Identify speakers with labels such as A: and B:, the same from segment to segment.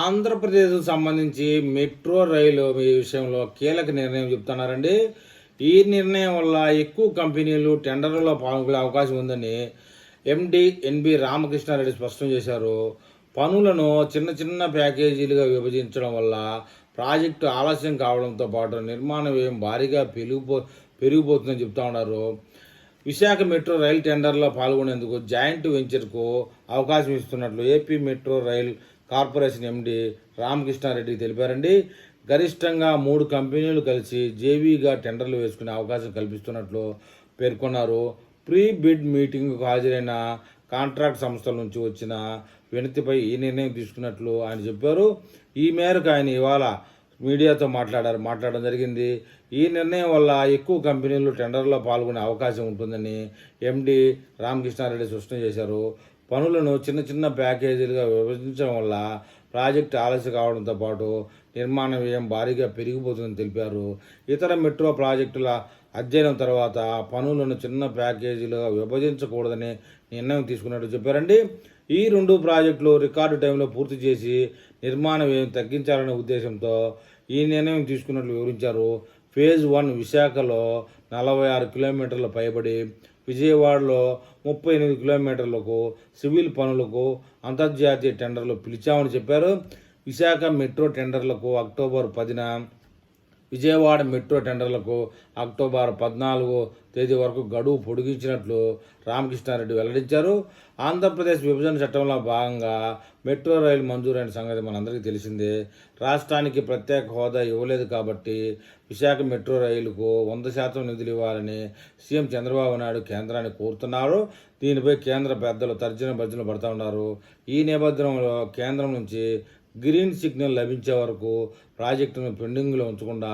A: ఆంధ్రప్రదేశ్కు సంబంధించి మెట్రో రైలు మీ విషయంలో కీలక నిర్ణయం చెప్తున్నారండి. ఈ నిర్ణయం వల్ల ఎక్కువ కంపెనీలు టెండర్లలో పాల్గొనే అవకాశం ఉందని ఎండి ఎన్బి రామకృష్ణారెడ్డి స్పష్టం చేశారు. పనులను చిన్న చిన్న ప్యాకేజీలుగా విభజించడం వల్ల ప్రాజెక్టు ఆలస్యం కావడంతో పాటు నిర్మాణ వ్యయం భారీగా పెరిగిపో పెరిగిపోతుందని చెప్తా ఉన్నారు. విశాఖ మెట్రో రైల్ టెండర్లో పాల్గొనేందుకు జాయింట్ వెంచర్కు అవకాశం ఇస్తున్నట్లు AP metro rail corporation MD Ramakrishna Reddy తెలిపారండి. గరిష్టంగా మూడు కంపెనీలు కలిసి జేవీగా టెండర్లు వేసుకునే అవకాశం కల్పిస్తున్నట్లు పేర్కొన్నారు. ప్రీ బిడ్ మీటింగ్కు హాజరైన కాంట్రాక్ట్ సంస్థల నుంచి వచ్చిన వినతిపై ఈ నిర్ణయం తీసుకున్నట్లు ఆయన చెప్పారు. ఈ మేరకు ఆయన ఇవాళ మీడియాతో మాట్లాడారు. మాట్లాడడం జరిగింది. ఈ నిర్ణయం వల్ల ఎక్కువ కంపెనీలు టెండర్లో పాల్గొనే అవకాశం ఉంటుందని ఎండి రామకృష్ణారెడ్డి స్పష్టం చేశారు. పనులను చిన్న చిన్న ప్యాకేజీలుగా విభజించడం వల్ల ప్రాజెక్టు ఆలస్యం కావడంతో పాటు నిర్మాణ వ్యయం భారీగా పెరిగిపోతుందని తెలిపారు. ఇతర మెట్రో ప్రాజెక్టుల అధ్యయనం తర్వాత పనులను చిన్న ప్యాకేజీలుగా విభజించకూడదని నిర్ణయం తీసుకున్నట్టు చెప్పారండి. ఈ రెండు ప్రాజెక్టులు రికార్డు టైంలో పూర్తి చేసి నిర్మాణ వ్యయం తగ్గించాలనే ఉద్దేశంతో ఈ నిర్ణయం తీసుకున్నట్లు వివరించారు. ఫేజ్ వన్ విశాఖలో నలభై ఆరు కిలోమీటర్ల పైబడి విజయవాడలో ముప్పై ఎనిమిది కిలోమీటర్లకు సివిల్ పనులకు అంతర్జాతీయ టెండర్లు పిలిచామని చెప్పారు. విశాఖ మెట్రో టెండర్లకు అక్టోబర్ పదిన విజయవాడ మెట్రో టెండర్లకు అక్టోబర్ పద్నాలుగు తేదీ వరకు గడువు పొడిగించినట్లు రామకృష్ణారెడ్డి వెల్లడించారు. ఆంధ్రప్రదేశ్ విభజన చట్టంలో భాగంగా మెట్రో రైలు మంజూరైన సంగతి మనందరికీ తెలిసిందే. రాష్ట్రానికి ప్రత్యేక హోదా ఇవ్వలేదు కాబట్టి విశాఖ మెట్రో రైలుకు వంద శాతం నిధులు ఇవ్వాలని సీఎం చంద్రబాబు నాయుడు కేంద్రాన్ని కోరుతున్నారు. దీనిపై కేంద్ర పెద్దలు తర్జన భర్జన పడుతూ ఉన్నారు. ఈ నేపథ్యంలో కేంద్రం నుంచి గ్రీన్ సిగ్నల్ లభించే వరకు ప్రాజెక్టును పెండింగ్లో ఉంచకుండా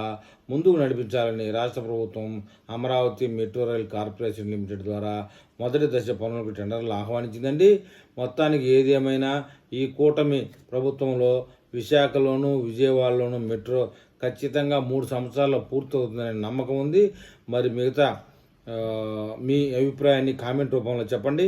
A: ముందుకు నడిపించాలని రాష్ట్ర ప్రభుత్వం Amaravati metro rail corporation limited ద్వారా మొదటి దశ పనులకు టెండర్లు ఆహ్వానించిందండి. మొత్తానికి ఏది ఏమైనా ఈ కూటమి ప్రభుత్వంలో విశాఖలోను విజయవాడలోను మెట్రో ఖచ్చితంగా మూడు సంవత్సరాల్లో పూర్తవుతుందనే నమ్మకం ఉంది. మరి మిగతా మీ అభిప్రాయాన్ని కామెంట్ రూపంలో చెప్పండి.